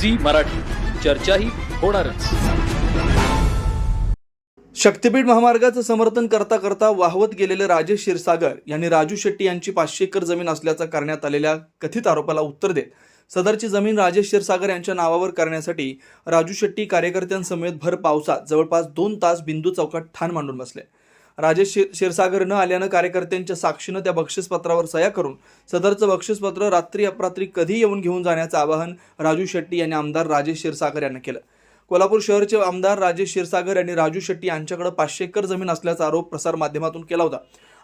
Zee Marathi. चर्चाही होणारच. शक्तीपीठ महामार्गाचं समर्थन करता करता वाहवत गेलेले राजेश क्षीरसागर यांनी राजू शेट्टी यांची पाचशे एकर जमीन असल्याचा करण्यात आलेल्या कथित आरोपाला उत्तर देत सदरची जमीन राजेश क्षीरसागर यांच्या नावावर करण्यासाठी राजू शेट्टी कार्यकर्त्यांसमेत भर पावसात जवळपास दोन तास बिंदू चौकात ठाण मांडून बसले. राजेश शिर क्षीरसागर न आल्यानं कार्यकर्त्यांच्या साक्षीनं त्या बक्षीसपत्रावर सह्या करून सदरचं बक्षीसपत्र रात्री अपरात्री कधी येऊन घेऊन जाण्याचं आवाहन राजू शेट्टी यांनी आमदार राजेश क्षीरसागर यांना केलं. कोल्हापूर शहरचे आमदार राजेश क्षीरसागर यांनी राजू शेट्टी यांच्याकडे पाचशे एकर जमीन असल्याचा आरोप प्रसार माध्यमातून केला होता.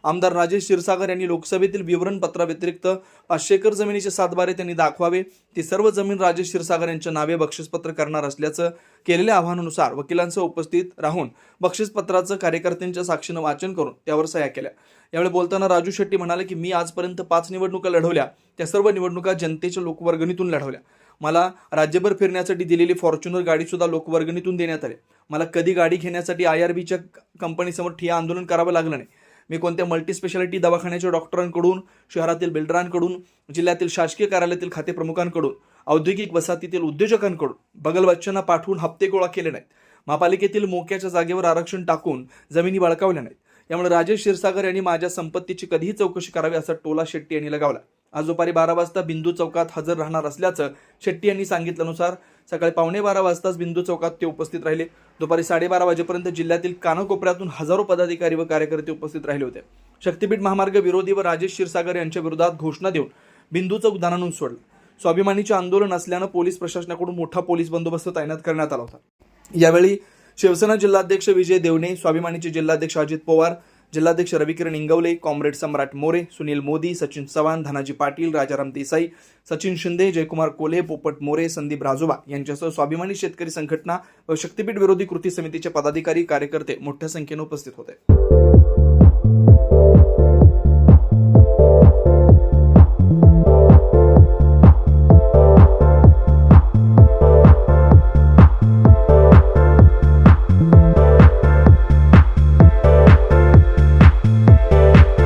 आमदार राजेश क्षीरसागर यांनी लोकसभेतील विवरणपत्राव्यतिरिक्त पाचशे एकर जमिनीचे सातबारे त्यांनी दाखवावे. ती सर्व जमीन राजेश क्षीरसागर यांच्या नावे बक्षीसपत्र करणार असल्याचं केलेल्या आव्हानानुसार वकिलांसह उपस्थित राहून बक्षीसपत्राचं कार्यकर्त्यांच्या साक्षीनं वाचन करून त्यावर सह्या केल्या. यावेळी बोलताना राजू शेट्टी म्हणाले की मी आजपर्यंत पाच निवडणुका लढवल्या. त्या सर्व निवडणुका जनतेच्या लोकवर्गणीतून लढवल्या. मला राज्यभर फिरण्यासाठी दिलेली फॉर्च्युनर गाडीसुद्धा लोकवर्गणीतून देण्यात आली. मला कधी गाडी घेण्यासाठी आय आर बीच्या कंपनीसमोर ठिया आंदोलन करावं लागलं नाही. मी कोणत्या मल्टीस्पेशालिटी दवाखान्याच्या डॉक्टरांकडून शहरातील बिल्डरांकडून जिल्ह्यातील शासकीय कार्यालयातील खातेप्रमुखांकडून औद्योगिक वसाहतीतील उद्योजकांकडून बगलबच्चांना पाठवून हप्ते गोळा केले नाहीत. महापालिकेतील मोक्याच्या जागेवर आरक्षण टाकून जमिनी बळकावल्या नाहीत. यामुळे राजेश क्षीरसागर यांनी माझ्या संपत्तीची कधीही चौकशी करावी असा टोला शेट्टी यांनी लगावला. आज दुपारी बारा वाजता बिंदू चौकात हजर राहणार असल्याचं शेट्टी यांनी सांगितल्यानुसार सकाळी पावणे बारा वाजताच बिंदू चौकात ते उपस्थित राहिले. दुपारी साडेबारा वाजेपर्यंत जिल्ह्यातील कानाकोपऱ्यातून हजारो पदाधिकारी व कार्यकर्ते उपस्थित राहिले होते. शक्तीपीठ महामार्ग विरोधी व राजेश क्षीरसागर यांच्या विरोधात घोषणा देऊन बिंदू चौक दानानून सोडलं. स्वाभिमानीचे आंदोलन असल्यानं पोलीस प्रशासनाकडून मोठा पोलीस बंदोबस्त तैनात करण्यात आला होता. यावेळी शिवसेना जिल्हाध्यक्ष विजय देवणे स्वाभिमानीचे जिल्हाध्यक्ष अजित पवार जिल्हाध्यक्ष रविकिरण इंगवले कॉम्रेड सम्राट मोरे सुनील मोदी सचिन चव्हाण धनाजी पाटील राजाराम देसाई सचिन शिंदे जयकुमार कोल्हे पोपट मोरे संदीप राजोबा यांच्यासह स्वाभिमानी शेतकरी संघटना व शक्तीपीठ विरोधी कृती समितीचे पदाधिकारी कार्यकर्ते मोठ्या संख्येने उपस्थित होते.